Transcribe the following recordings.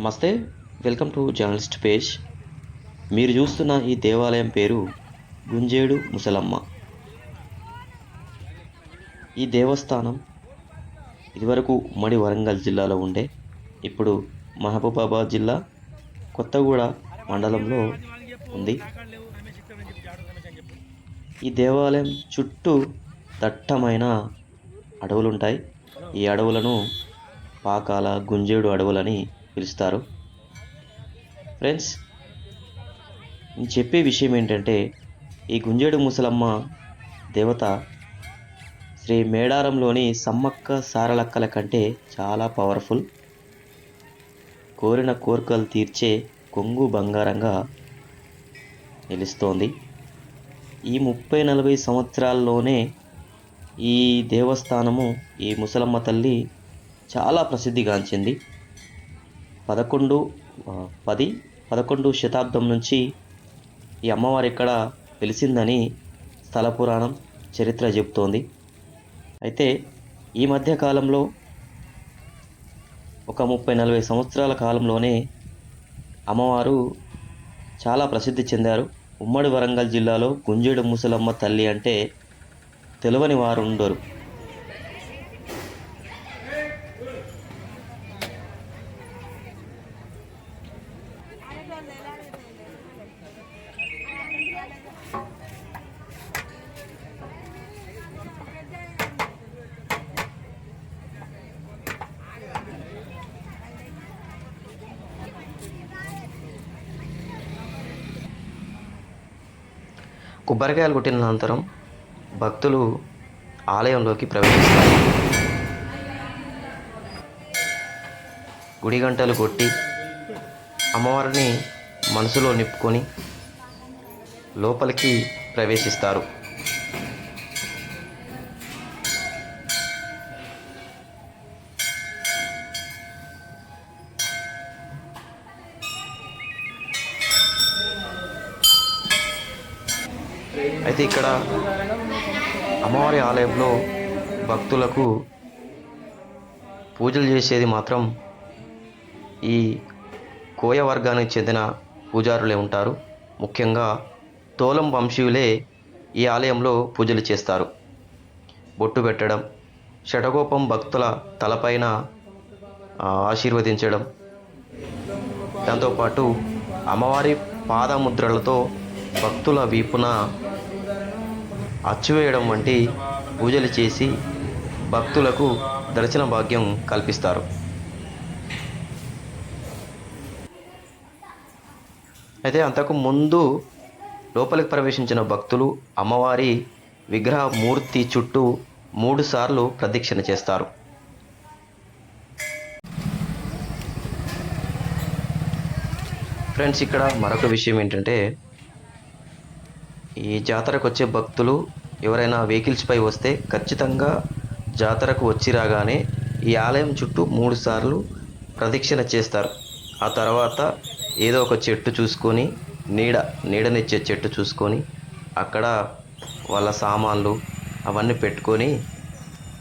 నమస్తే welcome to journalist page. మీరు చూస్తున్న ఈ దేవాలయం పేరు గుంజేడు ముసలమ్మ. ఈ దేవస్థానం ఇదివరకు ఉమ్మడి వరంగల్ జిల్లాలో ఉండే ఇప్పుడు మహబూబాబాద్ జిల్లా కొత్తగూడ మండలంలో ఉంది. ఈ దేవాలయం చుట్టూ దట్టమైన అడవులుంటాయి. ఈ అడవులను పాకాల గుంజేడు అడవులని పిలుస్తారు. ఫ్రెండ్స్ నేను చెప్పే విషయం ఏంటంటే ఈ గుంజేడు ముసలమ్మ దేవత శ్రీ మేడారంలోని సమ్మక్క సారలక్కల కంటే చాలా పవర్ఫుల్ కోరిన కోరికలు తీర్చే కొంగు బంగారంగా నిలుస్తోంది. ఈ ముప్పై నలభై సంవత్సరాల్లోనే ఈ దేవస్థానము ఈ ముసలమ్మ తల్లి చాలా ప్రసిద్ధిగాంచింది. పదకొండు పది పదకొండు శతాబ్దం నుంచి ఈ అమ్మవారు ఇక్కడ వెలిసిందని స్థల పురాణం చరిత్ర చెబుతోంది. అయితే ఈ మధ్య కాలంలో ఒక ముప్పై నలభై సంవత్సరాల కాలంలోనే అమ్మవారు చాలా ప్రసిద్ధి చెందారు. ఉమ్మడి వరంగల్ జిల్లాలో గుంజేడు ముసలమ్మ తల్లి అంటే తెలియని వారు ఉండరు. కొబ్బరికాయలు కొట్టిన అనంతరం భక్తులు ఆలయంలోకి ప్రవేశిస్తారు. గుడి గంటలు కొట్టి అమ్మవారిని మనసులో నింపుకొని లోపలికి ప్రవేశిస్తారు. అమ్మవారి ఆలయంలో భక్తులకు పూజలు చేసేది మాత్రం ఈ కోయ వర్గానికి చెందిన పూజారులే ఉంటారు. ముఖ్యంగా తోలం వంశీయులే ఈ ఆలయంలో పూజలు చేస్తారు. బొట్టు పెట్టడం షటకోపం భక్తుల తలపైన ఆశీర్వదించడం. దాంతోపాటు అమ్మవారి పాదముద్రలతో భక్తుల వీపున అచ్చువేయడం వంటి పూజలు చేసి భక్తులకు దర్శన భాగ్యం కల్పిస్తారు. అయితే అంతకు ముందు లోపలికి ప్రవేశించిన భక్తులు అమ్మవారి విగ్రహ మూర్తి చుట్టూ మూడు సార్లు ప్రదక్షిణ చేస్తారు. ఫ్రెండ్స్ ఇక్కడ మరొక విషయం ఏంటంటే ఈ జాతరకు వచ్చే భక్తులు ఎవరైనా వెహికల్స్ పై వస్తే ఖచ్చితంగా జాతరకు వచ్చి రాగానే ఈ ఆలయం చుట్టూ మూడు సార్లు ప్రదక్షిణ చేస్తారు. ఆ తర్వాత ఏదో ఒక చెట్టు చూసుకొని నీడ నీడనిచ్చే చెట్టు చూసుకొని అక్కడ వాళ్ళ సామాన్లు అవన్నీ పెట్టుకొని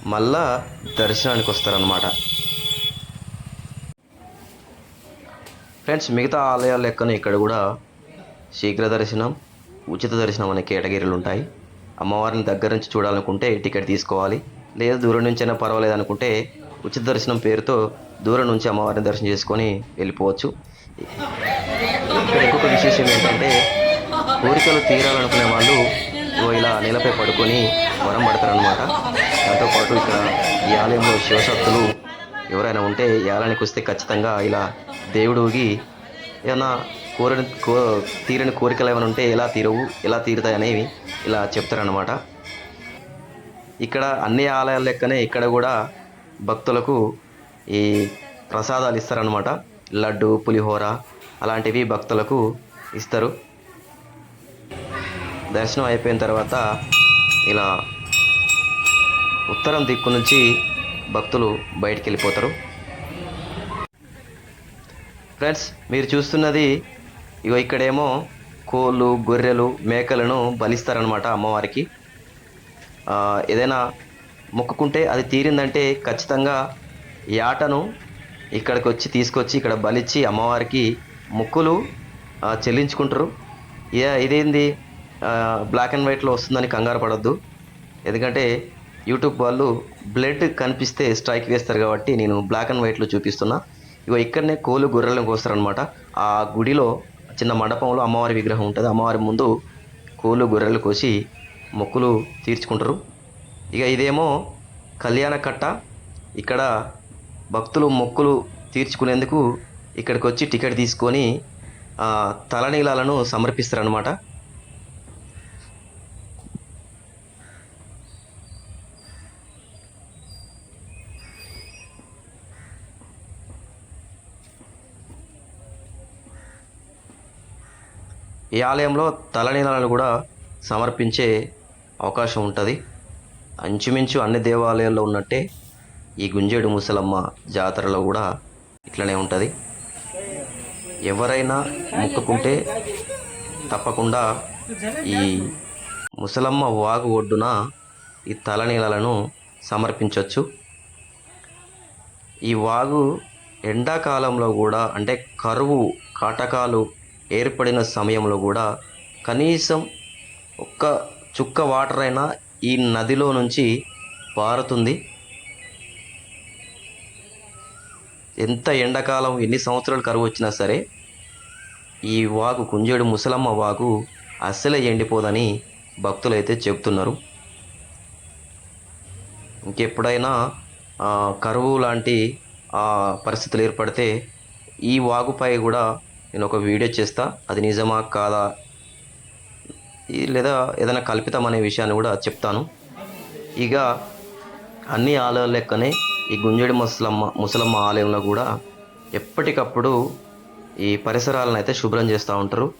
మళ్ళా దర్శనానికి వస్తారనమాట ఫ్రెండ్స్ మిగతా ఆలయాల లెక్కన ఇక్కడ కూడా శీఘ్ర దర్శనం ఉచిత దర్శనం అనే కేటగిరీలు ఉంటాయి అమ్మవారిని దగ్గర నుంచి చూడాలనుకుంటే టికెట్ తీసుకోవాలి. లేదా దూరం నుంచి అయినా పర్వాలేదు అనుకుంటే ఉచిత దర్శనం పేరుతో దూరం నుంచి అమ్మవారిని దర్శనం చేసుకొని వెళ్ళిపోవచ్చు. ఇక్కడ ఇంకొక విశేషం ఏంటంటే కోరికలు తీరాలనుకునే వాళ్ళు ఇలా నేలపై పడుకొని వరం పడతారనమాట దాంతోపాటు ఇక్కడ ఈ ఆలయంలో శివశక్తులు ఎవరైనా ఉంటే ఈ ఆలయానికి వస్తే ఖచ్చితంగా ఇలా దేవుడు ఊగి ఏమైనా కోరిన కో తీరని కోరికలు ఏమైనా ఉంటే ఎలా తీరవు ఎలా తీరుతాయి అనేవి ఇలా చెప్తారనమాట ఇక్కడ అన్ని ఆలయాల లెక్కనే ఇక్కడ కూడా భక్తులకు ఈ ప్రసాదాలు ఇస్తారనమాట లడ్డు పులిహోర అలాంటివి భక్తులకు ఇస్తారు. దర్శనం అయిపోయిన తర్వాత ఇలా ఉత్తరం దిక్కు నుంచి భక్తులు బయటికి వెళ్ళిపోతారు. ఫ్రెండ్స్ మీరు చూస్తున్నది ఇగో ఇక్కడేమో కోళ్ళు గొర్రెలు మేకలను బలిస్తారనమాట అమ్మవారికి. ఏదైనా మొక్కుకుంటే అది తీరిందంటే ఖచ్చితంగా యాటను ఆటను ఇక్కడికి వచ్చి తీసుకొచ్చి ఇక్కడ బలిచ్చి అమ్మవారికి మొక్కులు చెల్లించుకుంటారు. ఇక ఇదేంది? బ్లాక్ అండ్ వైట్లో వస్తుందని కంగారు పడద్దు. ఎందుకంటే యూట్యూబ్ వాళ్ళు బ్లడ్ కనిపిస్తే స్ట్రైక్ వేస్తారు కాబట్టి నేను బ్లాక్ అండ్ వైట్లో చూపిస్తున్నా. ఇగో ఇక్కడనే కోలు గొర్రెలను కోస్తారనమాట ఆ గుడిలో చిన్న మండపంలో అమ్మవారి విగ్రహం ఉంటుంది. అమ్మవారి ముందు కోళ్ళు గొర్రెలు కోసి మొక్కులు తీర్చుకుంటారు. ఇక ఇదేమో కళ్యాణ కట్ట. ఇక్కడ భక్తులు మొక్కులు తీర్చుకునేందుకు ఇక్కడికి వచ్చి టికెట్ తీసుకొని తలనీలాలను సమర్పిస్తారనమాట ఈ ఆలయంలో తలనీలాలను కూడా సమర్పించే అవకాశం ఉంటుంది. అంచుమించు అన్ని దేవాలయాల్లో ఉన్నట్టే ఈ గుంజేడు ముసలమ్మ జాతరలో కూడా ఇట్లనే ఉంటుంది. ఎవరైనా మొక్కుకుంటే తప్పకుండా ఈ ముసలమ్మ వాగు ఒడ్డున ఈ తలనీలలను సమర్పించవచ్చు ఈ వాగు ఎండాకాలంలో కూడా అంటే కరువు కాటకాలు ఏర్పడిన సమయంలో కూడా కనీసం ఒక్క చుక్క వాటర్ అయినా ఈ నదిలో నుంచి పారుతుంది. ఎంత ఎండాకాలం ఎన్ని సంవత్సరాలు కరువు వచ్చినా సరే ఈ వాగు కుంజేడు ముసలమ్మ వాగు అస్సలే ఎండిపోదని భక్తులైతే చెప్తున్నారు. ఇంకెప్పుడైనా కరువు లాంటి ఆ, పరిస్థితులు ఏర్పడితే ఈ వాగుపై కూడా నేను ఒక వీడియో చేస్తా. అది నిజమా కాదా? లేదా ఏదైనా కల్పితం అనే విషయాన్ని కూడా చెప్తాను. ఇక అన్ని ఆలయాల లెక్కనే ఈ గుంజడి ముసలమ్మ ముసలమ్మ ఆలయంలో కూడా ఎప్పటికప్పుడు ఈ పరిసరాలను అయితే శుభ్రం చేస్తూ ఉంటారు.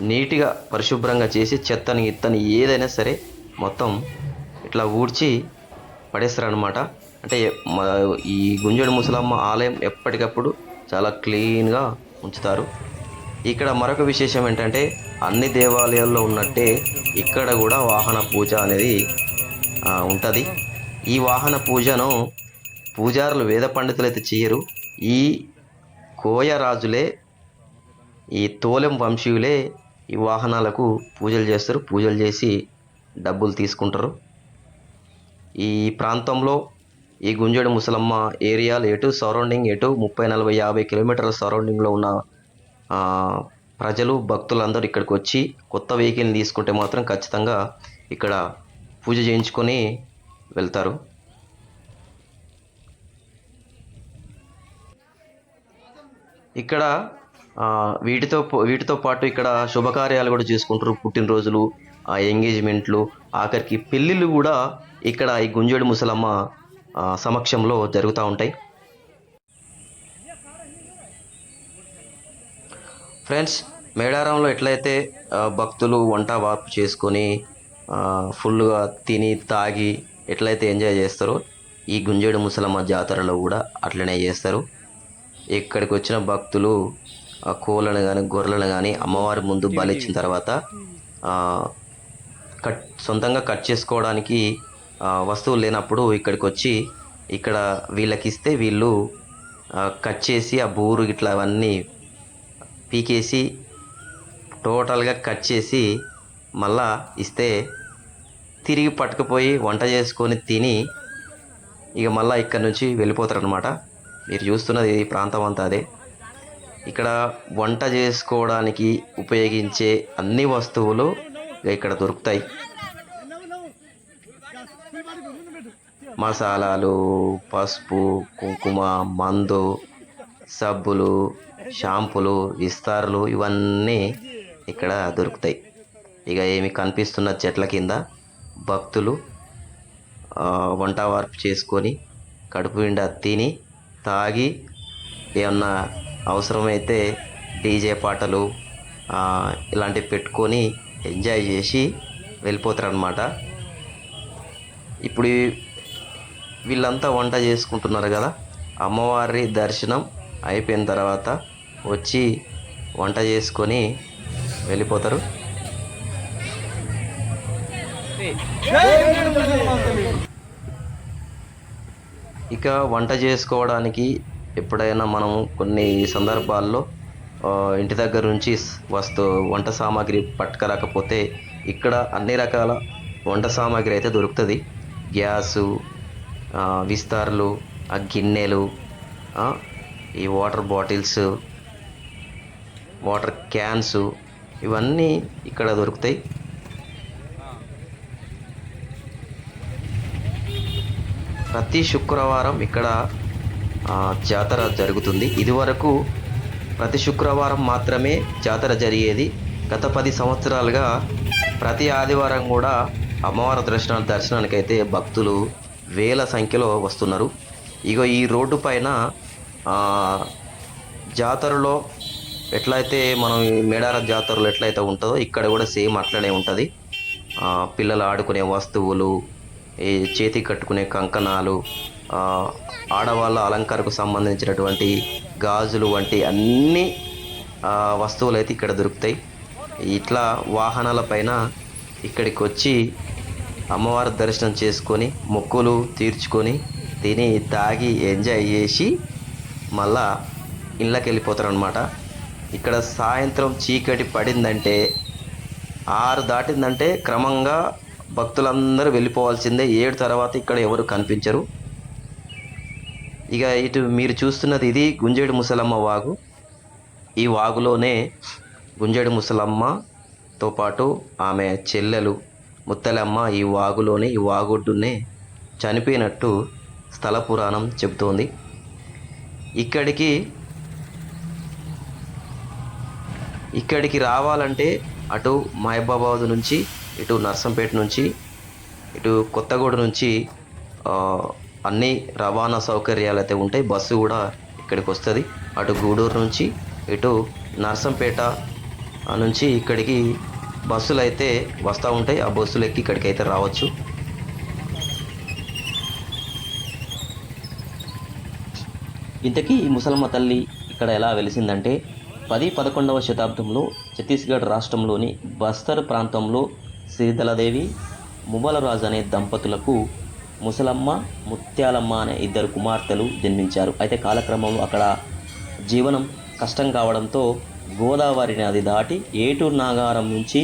నీట్గా పరిశుభ్రంగా చేసి చెత్తని ఇత్తని ఏదైనా సరే మొత్తం ఇట్లా ఊడ్చి పడేస్తారనమాట అంటే ఈ గుంజడి ముసలమ్మ ఆలయం ఎప్పటికప్పుడు చాలా క్లీన్గా ఉంచుతారు. ఇక్కడ మరొక విశేషం ఏంటంటే అన్ని దేవాలయాల్లో ఉన్నట్టే ఇక్కడ కూడా వాహన పూజ అనేది ఉంటుంది. ఈ వాహన పూజను పూజారులు వేద పండితులు అయితే చేయరు. ఈ కోయరాజులే ఈ తోలెం వంశీయులే ఈ వాహనాలకు పూజలు చేస్తారు. పూజలు చేసి డబ్బులు తీసుకుంటారు. ఈ ప్రాంతంలో ఈ గుంజేడు ముసలమ్మ ఏరియాలు ఎటు సరౌండింగ్ ఎటు ముప్పై నలభై యాభై కిలోమీటర్ల సరౌండింగ్లో ఉన్న ప్రజలు భక్తులందరూ ఇక్కడికి వచ్చి కొత్త వెహికల్ని తీసుకుంటే మాత్రం ఖచ్చితంగా ఇక్కడ పూజ చేయించుకొని వెళ్తారు. ఇక్కడ వీటితో వీటితో పాటు ఇక్కడ శుభకార్యాలు కూడా చేసుకుంటారు పుట్టినరోజులు ఆ ఎంగేజ్మెంట్లు ఆఖరికి పెళ్ళిళ్ళు కూడా ఇక్కడ ఈ గుంజేడు ముసలమ్మ సమక్షంలో జరుగుతూ ఉంటాయి. ఫ్రెండ్స్ మేడారంలో ఎట్లయితే భక్తులు వంట వార్పు చేసుకొని ఫుల్గా తిని తాగి ఎట్లయితే ఎంజాయ్ చేస్తారో ఈ గుంజేడు ముసలమ్మ జాతరలో కూడా అట్లనే చేస్తారు. ఇక్కడికి వచ్చిన భక్తులు కోళ్ళను కానీ గొర్రెలను కానీ అమ్మవారి ముందు బలిచ్చిన తర్వాత కట్ సొంతంగా కట్ చేసుకోవడానికి వస్తువులు లేనప్పుడు ఇక్కడికి వచ్చి ఇక్కడ వీళ్ళకి ఇస్తే వీళ్ళు కట్ చేసి ఆ బూరు ఇట్లా అవన్నీ పీకేసి టోటల్గా కట్ చేసి మళ్ళా ఇస్తే తిరిగి పట్టుకుపోయి వంట చేసుకొని తిని ఇక మళ్ళీ ఇక్కడ నుంచి వెళ్ళిపోతారు అనమాట మీరు చూస్తున్నది ఈ ప్రాంతం అంతా అదే. ఇక్కడ వంట చేసుకోవడానికి ఉపయోగించే అన్ని వస్తువులు ఇక ఇక్కడ దొరుకుతాయి. మసాలాలు పసుపు కుంకుమ మందు సబ్బులు షాంపులు విస్తారులు ఇవన్నీ ఇక్కడ దొరుకుతాయి. ఇక ఏమి కనిపిస్తున్న చెట్ల కింద భక్తులు వంట వార్పు చేసుకొని కడుపు నిండా తిని తాగి ఏమన్నా అవసరమైతే డీజే పాటలు ఇలాంటివి పెట్టుకొని ఎంజాయ్ చేసి వెళ్ళిపోతారనమాట ఇప్పుడు వీళ్ళంతా వంట చేసుకుంటున్నారు కదా. అమ్మవారి దర్శనం అయిపోయిన తర్వాత వచ్చి వంట చేసుకొని వెళ్ళిపోతారు. ఇక వంట చేసుకోవడానికి ఎప్పుడైనా మనం కొన్ని సందర్భాల్లో ఇంటి దగ్గర నుంచి వస్తు వంట సామాగ్రి పట్టుకరాకపోతే ఇక్కడ అన్ని రకాల వంట సామాగ్రి అయితే దొరుకుతుంది. గ్యాసు విస్తార్లు ఆ గిన్నెలు ఈ వాటర్ బాటిల్స్ వాటర్ క్యాన్స్ ఇవన్నీ ఇక్కడ దొరుకుతాయి. ప్రతి శుక్రవారం ఇక్కడ జాతర జరుగుతుంది. ఇదివరకు ప్రతి శుక్రవారం మాత్రమే జాతర జరిగేది. గత పది సంవత్సరాలుగా ప్రతి ఆదివారం కూడా అమ్మవారి దర్శన దర్శనానికి అయితే భక్తులు వేల సంఖ్యలో వస్తున్నారు. ఇగో ఈ రోడ్డు పైన జాతరలో ఎట్లయితే మనం మేడార జాతరలో ఎట్లయితే ఉంటుందో ఇక్కడ కూడా సేమ్ అట్లనే ఉంటుంది. పిల్లలు ఆడుకునే వస్తువులు ఈ చేతి కట్టుకునే కంకణాలు ఆడవాళ్ళ అలంకారకు సంబంధించినటువంటి గాజులు వంటి అన్ని వస్తువులు అయితే ఇక్కడ దొరుకుతాయి. ఇట్లా వాహనాల పైన ఇక్కడికి వచ్చి అమ్మవారి దర్శనం చేసుకొని మొక్కులు తీర్చుకొని తిని తాగి ఎంజాయ్ చేసి మళ్ళా ఇళ్ళకి వెళ్ళిపోతారు అనమాట ఇక్కడ సాయంత్రం చీకటి పడిందంటే ఆరు దాటిందంటే క్రమంగా భక్తులందరూ వెళ్ళిపోవాల్సిందే. ఏడు తర్వాత ఇక్కడ ఎవరు కనిపించరు. ఇక ఇటు మీరు చూస్తున్నది ఇది గుంజేడు ముసలమ్మ వాగు. ఈ వాగులోనే గుంజేడు ముసలమ్మతో పాటు ఆమె చెల్లెలు ముత్తలమ్మ ఈ వాగులోనే ఈ వాగొడ్డునే చనిపోయినట్టు స్థల పురాణం చెబుతోంది. ఇక్కడికి ఇక్కడికి రావాలంటే అటు మహబాబాద్ నుంచి ఇటు నర్సంపేట నుంచి ఇటు కొత్తగూడ నుంచి అన్ని రవాణా సౌకర్యాలు అయితే ఉంటాయి. బస్సు కూడా ఇక్కడికి వస్తుంది. అటు గూడూరు నుంచి ఇటు నర్సంపేట నుంచి ఇక్కడికి బస్సులు అయితే వస్తూ ఉంటాయి. ఆ బస్సులు ఎక్కి ఇక్కడికి అయితే రావచ్చు. ఇంతకీ ఈ ముసలమ్మ తల్లి ఇక్కడ ఎలా వెలిసిందంటే పది పదకొండవ శతాబ్దంలో ఛత్తీస్గఢ్ రాష్ట్రంలోని బస్తర్ ప్రాంతంలో శ్రీదలదేవి ముబలరాజు అనే దంపతులకు ముసలమ్మ ముత్యాలమ్మ అనే ఇద్దరు కుమార్తెలు జన్మించారు. అయితే కాలక్రమంలో అక్కడ జీవనం కష్టం కావడంతో గోదావరి నది దాటి ఏటూరు నాగారం నుంచి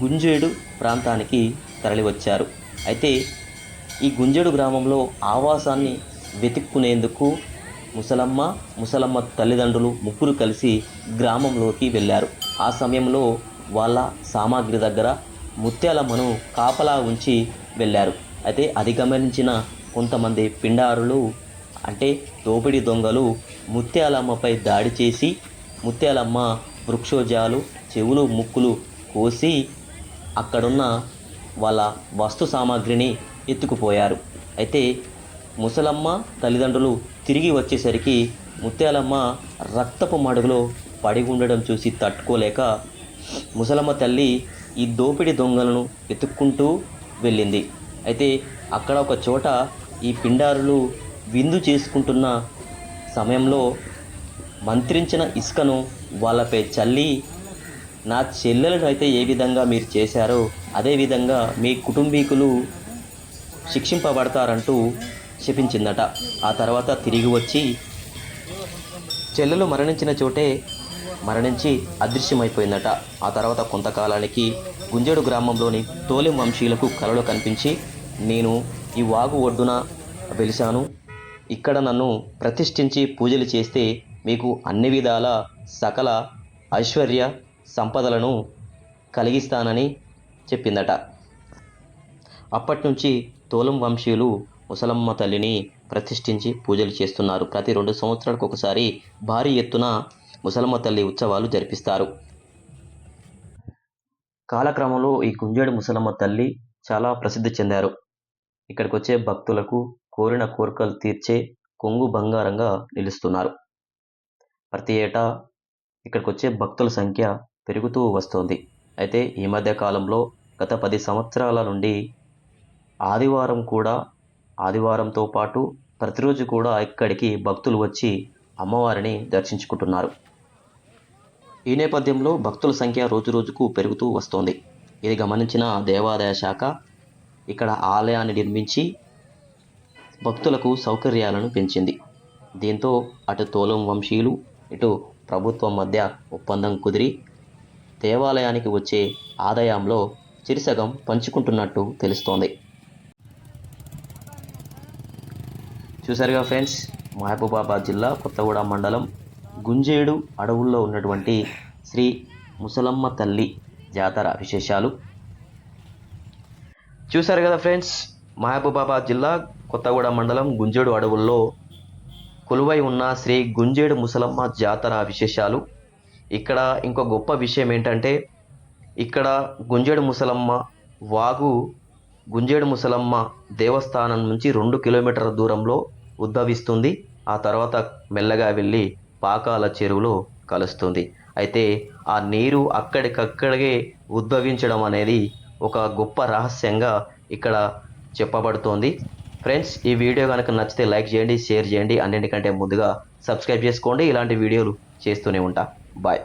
గుంజేడు ప్రాంతానికి తరలివచ్చారు. అయితే ఈ గుంజేడు గ్రామంలో ఆవాసాన్ని వెతుక్కునేందుకు ముసలమ్మ ముసలమ్మ తల్లిదండ్రులు ముగ్గురు కలిసి గ్రామంలోకి వెళ్ళారు. ఆ సమయంలో వాళ్ళ సామాగ్రి దగ్గర ముత్యాలమ్మను కాపలా ఉంచి వెళ్ళారు. అయితే అది గమనించిన కొంతమంది పిండారులు అంటే దోపిడీ దొంగలు ముత్యాలమ్మపై దాడి చేసి ముత్యాలమ్మ వృక్షోజాలు చెవులు ముక్కులు కోసి అక్కడున్న వాళ్ళ వస్తు సామాగ్రిని ఎత్తుకుపోయారు. అయితే ముసలమ్మ తల్లిదండ్రులు తిరిగి వచ్చేసరికి ముత్యాలమ్మ రక్తపు మడుగులో పడి ఉండడం చూసి తట్టుకోలేక ముసలమ్మ తల్లి ఈ దోపిడీ దొంగలను వెతుక్కుంటూ వెళ్ళింది. అయితే అక్కడ ఒక చోట ఈ పిండారులు విందు చేసుకుంటున్న సమయంలో మంత్రించిన ఇసుకను వాళ్ళపై చల్లి నా చెల్లెలను అయితే ఏ విధంగా మీరు చేశారో అదేవిధంగా మీ కుటుంబీకులు శిక్షింపబడతారంటూ శపించిందట ఆ తర్వాత తిరిగి వచ్చి చెల్లెలు మరణించిన చోటే మరణించి అదృశ్యమైపోయిందట. ఆ తర్వాత కొంతకాలానికి గుంజేడు గ్రామంలోని తోలి వంశీయులకు కలలో కనిపించి నేను ఈ వాగు ఒడ్డున వెలిశాను. ఇక్కడ నన్ను ప్రతిష్ఠించి పూజలు చేస్తే మీకు అన్ని విధాల సకల ఐశ్వర్య సంపదలను కలిగిస్తానని చెప్పిందట. అప్పటి నుంచి తోలం వంశీయులు ముసలమ్మ తల్లిని ప్రతిష్ఠించి పూజలు చేస్తున్నారు. ప్రతి రెండు సంవత్సరాలకు ఒకసారి భారీ ఎత్తున ముసలమ్మ తల్లి ఉత్సవాలు జరిపిస్తారు. కాలక్రమంలో ఈ గుంజేడు ముసలమ్మ తల్లి చాలా ప్రసిద్ధి చెందారు. ఇక్కడికి వచ్చే భక్తులకు కోరిన కోరికలు తీర్చే కొంగు బంగారంగా నిలుస్తున్నారు. ప్రతి ఏటా ఇక్కడికి వచ్చే భక్తుల సంఖ్య పెరుగుతూ వస్తోంది. అయితే ఈ మధ్య కాలంలో గత పది సంవత్సరాల నుండి ఆదివారం కూడా ఆదివారంతో పాటు ప్రతిరోజు కూడా ఇక్కడికి భక్తులు వచ్చి అమ్మవారిని దర్శించుకుంటున్నారు. ఈ నేపథ్యంలో భక్తుల సంఖ్య రోజురోజుకు పెరుగుతూ వస్తోంది. ఇది గమనించిన దేవాదాయ శాఖ ఇక్కడ ఆలయాన్ని నిర్మించి భక్తులకు సౌకర్యాలను పెంచింది. దీంతో అటు తోలం వంశీయులు ఇటు ప్రభుత్వం మధ్య ఒప్పందం కుదిరి దేవాలయానికి వచ్చే ఆదాయంలో చిరుసగం పంచుకుంటున్నట్టు తెలుస్తోంది. చూసారుగా ఫ్రెండ్స్ మహబూబాబాద్ జిల్లా కొత్తగూడ మండలం గుంజేడు అడవుల్లో ఉన్నటువంటి శ్రీ ముసలమ్మ తల్లి జాతర విశేషాలు. చూశారు కదా ఫ్రెండ్స్ మహబూబాబాద్ జిల్లా కొత్తగూడ మండలం గుంజేడు అడవుల్లో కొలువై ఉన్న శ్రీ గుంజేడు ముసలమ్మ జాతర విశేషాలు. ఇక్కడ ఇంకో గొప్ప విషయం ఏంటంటే ఇక్కడ గుంజేడు ముసలమ్మ వాగు గుంజేడు ముసలమ్మ దేవస్థానం నుంచి రెండు కిలోమీటర్ల దూరంలో ఉద్భవిస్తుంది. ఆ తర్వాత మెల్లగా వెళ్ళి పాకాల చెరువులో కలుస్తుంది. అయితే ఆ నీరు అక్కడికక్కడికే ఉద్భవించడం అనేది ఒక గొప్ప రహస్యంగా ఇక్కడ చెప్పబడుతోంది. ఫ్రెండ్స్ ఈ వీడియో కనుక నచ్చితే లైక్ చేయండి షేర్ చేయండి. అన్నింటికంటే ముందుగా సబ్స్క్రైబ్ చేసుకోండి. ఇలాంటి వీడియోలు చేస్తూనే ఉంటా. బాయ్